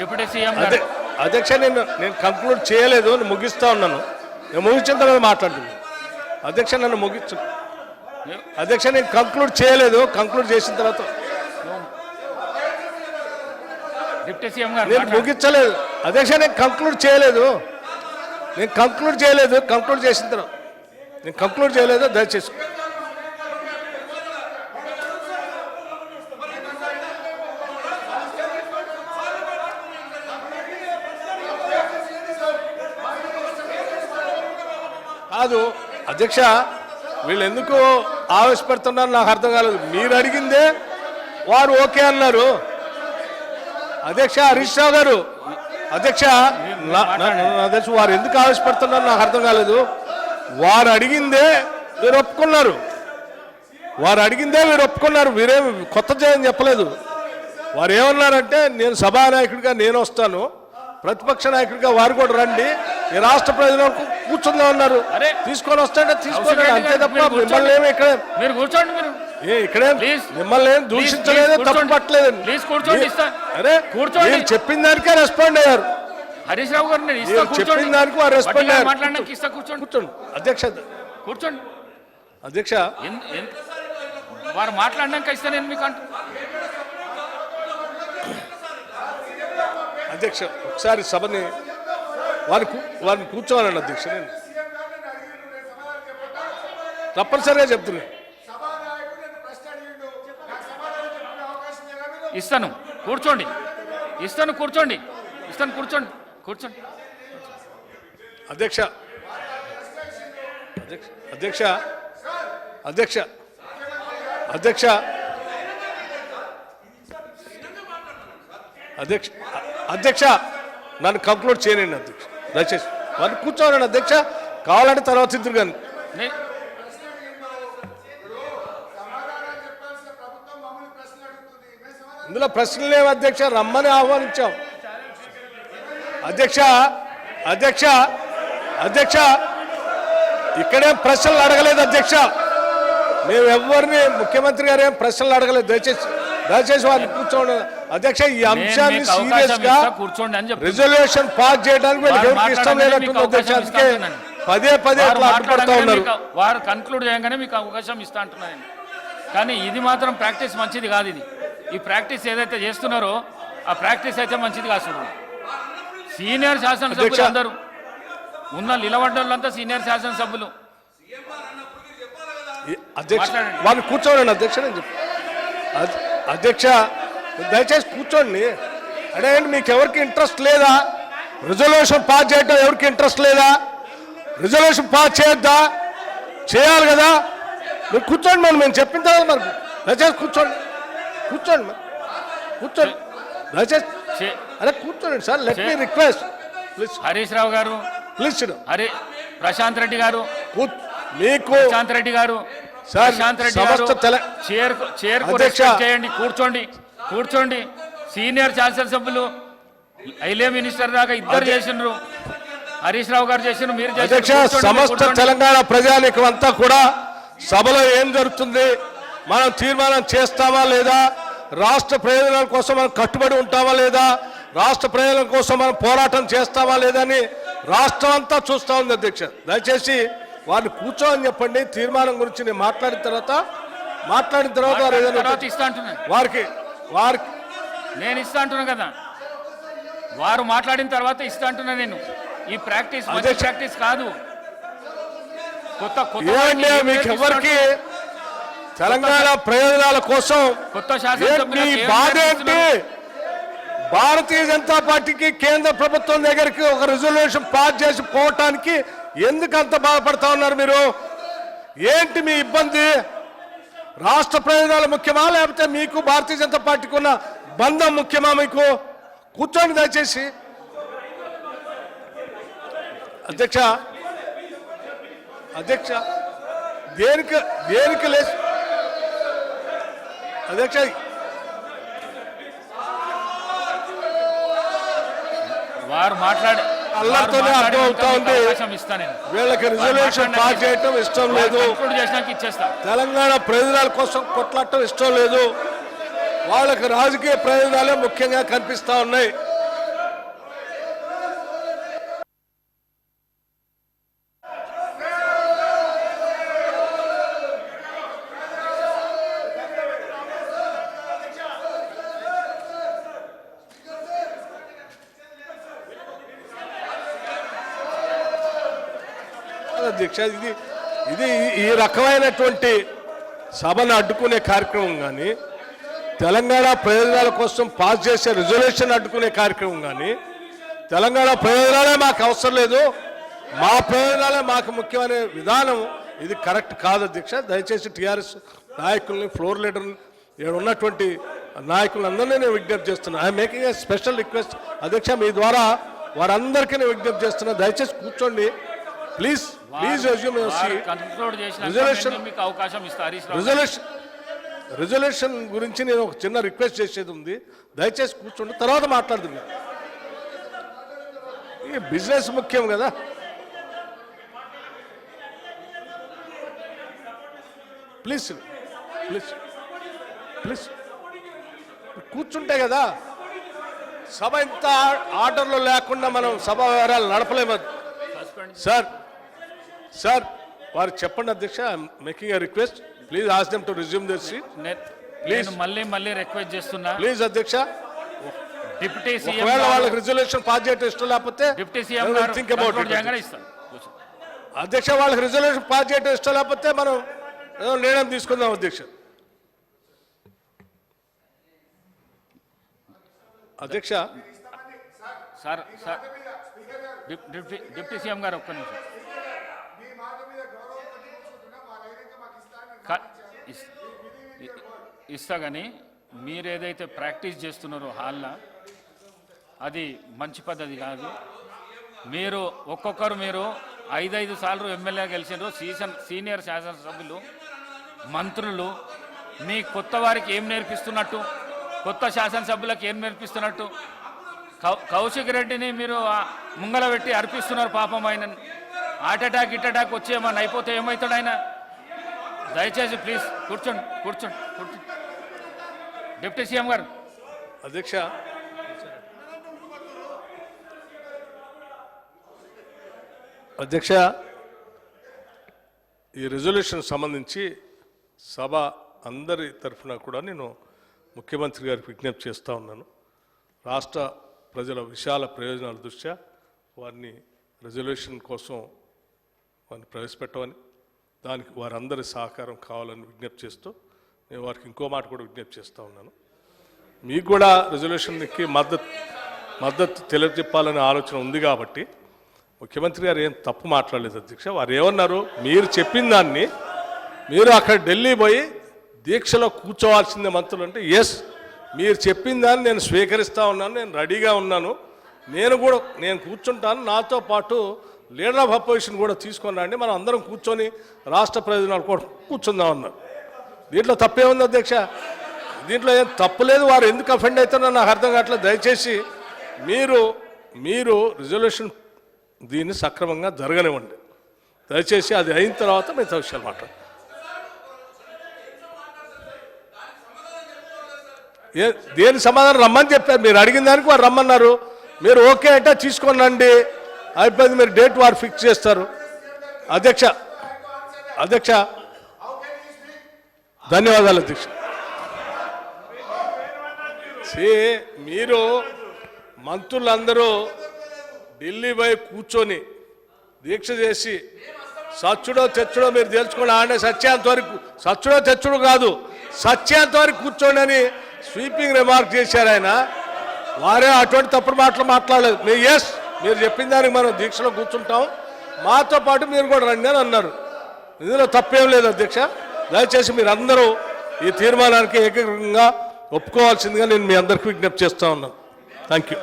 Deputy CM అధ్యక్ష నేను నేను కంక్లూడ్ చేయలేదు నేను ముగిస్తా ఉన్నాను. నేను ముగించిన తర్వాత మాట్లాడుతున్నాను అధ్యక్ష నన్ను ముగించు అధ్యక్ష నేను కంక్లూడ్ చేయలేదు కంక్లూడ్ చేసిన తర్వాత. డిప్యూటీ సీఎం గారు నేను. ముగించలేదు. అధ్యక్ష నేను కంక్లూడ్ చేయలేదు. నేను కంక్లూడ్ చేయలేదు కంక్లూడ్ చేసిన తర్వాత. నేను కంక్లూడ్ చేయలేదు దయచేసి. కాదు. అధ్యక్ష వీళ్ళు ఎందుకు ఆవేశపడుతున్నారు? నాకు అర్థం కాలేదు. మీరు అడిగిందే వారు ఓకే అన్నారు. అధ్యక్ష హరీష్ రావు గారు అధ్యక్ష అధ్యక్ష వారు ఎందుకు ఆవేశపడుతున్నారు? నాకు అర్థం కాలేదు. వారు అడిగిందే మీరు ఒప్పుకున్నారు. వారు అడిగిందే మీరు ఒప్పుకున్నారు. మీరేం కొత్త చేయని చెప్పలేదు. వారు ఏమన్నారంటే నేను సభానాయకుడిగా నేను వస్తాను. ప్రతిపక్ష నాయకుడిగా వారు కూడా రండి ఈ రాష్ట్ర ప్రజలకు కూర్చుందాం అన్నారు అరే. తీసుకొని వస్తాంటే తీసుకోండి కౌశిక్ అంతే తప్ప మిమ్మల్ని ఏమి ఇక్కడ మీరు కూర్చోండి మీరు ఏ ఇక్కడేం. మిమ్మల్ని ఏం దూషించలేదు తప్పు కూర్చోండి. పట్టలేదు Please, కూర్చోండి, ఇస్తా. అరే కూర్చోండి. చెప్పిన దానికే రెస్పాండ్ అయ్యారు హరీష్ రావు గారు నేను చెప్పిన దానికి వారు రెస్పాండ్ అయ్యారు. మాట్లాడడానికి ఇస్తా కూర్చోండి కూర్చోండి అధ్యక్ష కూర్చోండి అధ్యక్ష వారు మాట్లాడినాక ఇస్తా నేను మీకు అంటు అధ్యక్ష ఒకసారి సభని వారిని వారిని కూర్చోవాలండి అధ్యక్ష నేను తప్పనిసరిగా చెప్తున్నాను ఇస్తాను కూర్చోండి. ఇస్తాను కూర్చోండి. ఇస్తాను కూర్చోండి. కూర్చోండి. అధ్యక్ష అధ్యక్ష అధ్యక్ష అధ్యక్ష అధ్యక్ష అధ్యక్ష నన్ను కంక్లూడ్ చేయనండి అధ్యక్ష. దయచేసి. వారిని కూర్చోవాలండి అధ్యక్ష. కావాలంటే తర్వాత ఇద్దరు కానీ. ఇందులో ప్రశ్నలు లేవు అధ్యక్ష. రమ్మని ఆహ్వానించాం. అధ్యక్ష అధ్యక్ష అధ్యక్ష. ఇక్కడేం ప్రశ్నలు అడగలేదు అధ్యక్ష. మేము ఎవరిని ముఖ్యమంత్రి గారు ఏం ప్రశ్నలు అడగలేదు. దయచేసి. దయచేసి వారిని కూర్చోండి. అధ్యక్ష ఈ నేను అంశాన్ని సీరియస్గా అని రిజల్యూషన్ పాస్ చేయడానికి ఎవరికి ఇష్టం లేనట్టుంది అధ్యక్ష. అందుకే పదే పదే అడ్డుపడతా ఉన్నారు. వారు కన్క్లూడ్ చేయగానే మీకు అవకాశం ఇస్తా అంటున్నాను కానీ ఇది మాత్రం ప్రాక్టీస్ మంచిది కాదు ఇది. ఈ ప్రాక్టీస్ ఏదైతే చేస్తున్నారో ఆ ప్రాక్టీస్ అయితే మంచిది కాదు సీనియర్ శాసనసభ్యులు. అందరూ ఉన్న నిలబడ్డోళ్ళంతా సీనియర్ శాసనసభ్యులు. అధ్యక్ష మాట్లాడండి. వారిని కూర్చోండి అధ్యక్ష నేను చెప్పు అధ్యక్ష దయచేసి కూర్చోండి. ఏంటి మీకు ఎవరికి ఇంట్రెస్ట్ లేదా? రిజల్యూషన్ పాస్ చేయడం ఎవరికి ఇంట్రెస్ట్ లేదా? రిజల్యూషన్ పాస్ చేయొద్దా? చేయాలి కదా. మీరు కూర్చోండి మరి మేము చెప్పిన తర్వాత మరి దయచేసి కూర్చోండి. కూర్చోండి మరి. కూర్చోండి. దయచేసి అరే కూర్చోండి sir. Let me request please Harish Rao గారు ప్లీజ్ హరి ప్రశాంత్ రెడ్డి గారు మీకు ప్రశాంత్ రెడ్డి గారు చేయండి కూర్చోండి కూర్చోండి. సీనియర్ శాసనసభ్యులు ఐలే మినిస్టర్ దాకా ఇద్దరు చేసిండ్రు హరీష్ రావు గారు చేసిండ్రు మీరు సమస్త. తెలంగాణ ప్రజానికం అంతా కూడా సభలో ఏం జరుగుతుంది? మనం తీర్మానం చేస్తామా లేదా? రాష్ట్ర ప్రయోజనాల కోసం మనం కట్టుబడి ఉంటామా లేదా? రాష్ట్ర ప్రయోజనాల కోసం మనం పోరాటం చేస్తామా లేదా అని రాష్ట్రం అంతా చూస్తా ఉంది అధ్యక్ష. దయచేసి వారిని కూర్చోని చెప్పండి తీర్మానం గురించి నేను మాట్లాడిన తర్వాత మాట్లాడిన తర్వాత వారు ఏదైనా తర్వాత ఇస్తా అంటున్నాను వారికి వారికి నేను ఇస్తా అంటున్నా కదా. వారు మాట్లాడిన తర్వాత ఇస్తా అంటున్నా నేను. ఈ ప్రాక్టీస్ మంచి. ప్రాక్టీస్ కాదు. కొత్త ఎవరికి? తెలంగాణ ప్రయోజనాల కోసం కొత్త ఏంటి శాసనసభ్యులకు ఏం బాధ ఏంటి నేర్పిస్తున్నారు? భారతీయ జనతా పార్టీకి కేంద్ర ప్రభుత్వం దగ్గరికి ఒక రిజల్యూషన్ పాస్ చేసి పోవటానికి ఎందుకు అంత బాధపడతా ఉన్నారు మీరు? ఏంటి మీ ఇబ్బంది? రాష్ట్ర ప్రయోజనాలు ముఖ్యమా? లేకపోతే మీకు భారతీయ జనతా పార్టీకి ఉన్న బంధం ముఖ్యమా మీకు? కూర్చోండి దయచేసి. అధ్యక్ష అధ్యక్ష దేనికి దేనికి లేచి అధ్యక్ష వారు మాట్లాడి అల్లరితోనే అర్థం అవుతా ఉంది. నేను. వీళ్ళకి రిజల్యూషన్ పాస్ చేయటం ఇష్టం లేదు. తెలంగాణ ప్రయోజనాల కోసం కొట్లాడటం ఇష్టం లేదు. వాళ్ళకి రాజకీయ ప్రయోజనాలే ముఖ్యంగా కనిపిస్తా ఉన్నాయి. అధ్యక్ష. ఇది ఇది ఈ రకమైనటువంటి సభను అడ్డుకునే కార్యక్రమం కానీ తెలంగాణ ప్రయోజనాల కోసం పాస్ చేసే రిజల్యూషన్ అడ్డుకునే కార్యక్రమం కానీ తెలంగాణ ప్రయోజనాలే మాకు అవసరం లేదు. మా ప్రయోజనాలే మాకు ముఖ్యమనే విధానం ఇది కరెక్ట్ కాదు అధ్యక్ష. దయచేసి టీఆర్ఎస్ నాయకుల్ని ఫ్లోర్ లీడర్ని ఇక్కడ ఉన్నటువంటి నాయకులందరినీ నేను విజ్ఞప్తి చేస్తున్నా. I making a special request. అధ్యక్ష మీ ద్వారా వారందరికీ నేను విజ్ఞప్తి చేస్తున్నా. దయచేసి కూర్చోండి. ప్లీజ్ ప్లీజ్ Resolution- మీకు అవకాశం రిజల్యూషన్ రిజల్యూషన్ గురించి నేను ఒక చిన్న రిక్వెస్ట్ చేసేది ఉంది. దయచేసి కూర్చోండి తర్వాత మాట్లాడుతున్నా ఈ బిజినెస్ ముఖ్యం కదా. ప్లీజ్ ప్లీజ్ ప్లీజ్ కూర్చుంటే కదా సభ ఇంత ఆర్డర్లో లేకుండా మనం సభ వ్యవహారాలు నడపలేము. సార్ సార్ వారు చెప్పండి అధ్యక్ష making a request please ask them to resume their seat నేను మళ్ళీ మళ్ళీ రిక్వెస్ట్ చేస్తున్నా ప్లీజ్ అధ్యక్ష డిప్యూటీ సీఎం ఒకవేళ గారు- వాళ్ళకి రిజల్యూషన్ పాస్ చేయటం ఇష్టం లేకపోతే డిప్యూటీ సీఎం గారు థింక్ అబౌట్ అధ్యక్ష వాళ్ళకి రిజల్యూషన్ పాస్ చేయటం ఇష్టం లేకపోతే మనం నిర్ణయం తీసుకుందాం అధ్యక్ష అధ్యక్ష సార్ సార్ డిప్- డిప్యూటీ సీఎం గారు ఒక్క నిమిషం ఇస్తా కానీ మీరు ఏదైతే ప్రాక్టీస్ చేస్తున్నారో హాల్లో అది మంచి పద్ధతి కాదు. మీరు ఒక్కొక్కరు మీరు ఐదైదు సార్లు ఎమ్మెల్యే గెలిచారు సీజన్ సీనియర్ శాసనసభ్యులు మంత్రులు మీ కొత్త వారికి ఏం నేర్పిస్తున్నట్టు కొత్త శాసనసభ్యులకు ఏం నేర్పిస్తున్నట్టు కౌ- కౌశిక్ రెడ్డిని మీరు ముంగల పెట్టి అర్పిస్తున్నారు పాపం ఆయన హార్ట్ అటాక్ ఇట్ అటాక్ వచ్చి ఏమన్నా అయిపోతే ఏమవుతాడు ఆయన? దయచేసి ప్లీజ్ కూర్చోండి కూర్చోండి కూర్చోండి. డిప్యూటీ సీఎం గారు. అధ్యక్ష. అధ్యక్ష ఈ రెజల్యూషన్ సంబంధించి సభ అందరి తరఫున కూడా నేను ముఖ్యమంత్రి గారికి విజ్ఞప్తి చేస్తూ ఉన్నాను. రాష్ట్ర ప్రజల విశాల ప్రయోజనాల దృష్ట్యా వారిని రెజల్యూషన్ కోసం వారిని ప్రవేశపెట్టమని దానికి వారందరి సహకారం కావాలని విజ్ఞప్తి చేస్తూ నేను వారికి ఇంకో మాట కూడా విజ్ఞప్తి చేస్తూ ఉన్నాను. మీకు కూడా రెజల్యూషన్కి మద్దతు మద్దతు తెలియజెప్పాలనే ఆలోచన ఉంది కాబట్టి ముఖ్యమంత్రి గారు ఏం తప్పు మాట్లాడలేదు అధ్యక్ష. వారు ఏమన్నారు? మీరు చెప్పిన దాన్ని మీరు అక్కడ ఢిల్లీ పోయి దీక్షలో కూర్చోవాల్సిందే మంత్రులు అంటే ఎస్ మీరు చెప్పిన దాన్ని నేను స్వీకరిస్తూ ఉన్నాను నేను రెడీగా ఉన్నాను. నేను కూడా నేను కూర్చుంటాను. నాతో పాటు లీడర్ ఆఫ్ అపోజిషన్ కూడా తీసుకొని రండి. మనం అందరం కూర్చొని రాష్ట్ర ప్రయోజనాలు కూడా కూర్చుందాం అన్నారు. దీంట్లో తప్పేముంది అధ్యక్ష. దీంట్లో ఏం తప్పు లేదు. వారు ఎందుకు అఫెండ్ అవుతున్నారో నాకు అర్థం కావట్లేదు. దయచేసి మీరు మీరు రిజల్యూషన్ దీన్ని సక్రమంగా జరగనివ్వండి. దయచేసి అది అయిన తర్వాత మిగతా విషయాలు మాట్లాడు ఏ దేని సమాధానం రమ్మని చెప్పారు? మీరు అడిగిన దానికి వారు రమ్మన్నారు. మీరు ఓకే అంటే తీసుకొని రండి. అయిపోయింది మీరు డేట్ వారు ఫిక్స్ చేస్తారు. అధ్యక్ష అధ్యక్ష. ధన్యవాదాలు అధ్యక్ష. సే మీరు మంత్రులందరూ ఢిల్లీ పోయి కూర్చొని దీక్ష చేసి సచ్చుడో తెచ్చుడో మీరు తెలుసుకోండి ఆడే సత్యాంత వరకు సచ్చుడో తెచ్చుడు కాదు సత్యాంత వరకు కూర్చోండి అని స్వీపింగ్ రిమార్క్ చేశారు ఆయన. వారే అటువంటి తప్పుడు మాటలు మాట్లాడలేదు. మీ ఎస్ మీరు చెప్పిన దానికి మనం దీక్షలో కూర్చుంటాం. మాతో పాటు మీరు కూడా రండి అని అన్నారు. ఇందులో తప్పేం లేదు అధ్యక్ష. దయచేసి మీరందరూ ఈ తీర్మానానికి ఏకంగా ఒప్పుకోవాల్సిందిగా నేను మీ అందరికీ విజ్ఞప్తి చేస్తా ఉన్నాను. Thank you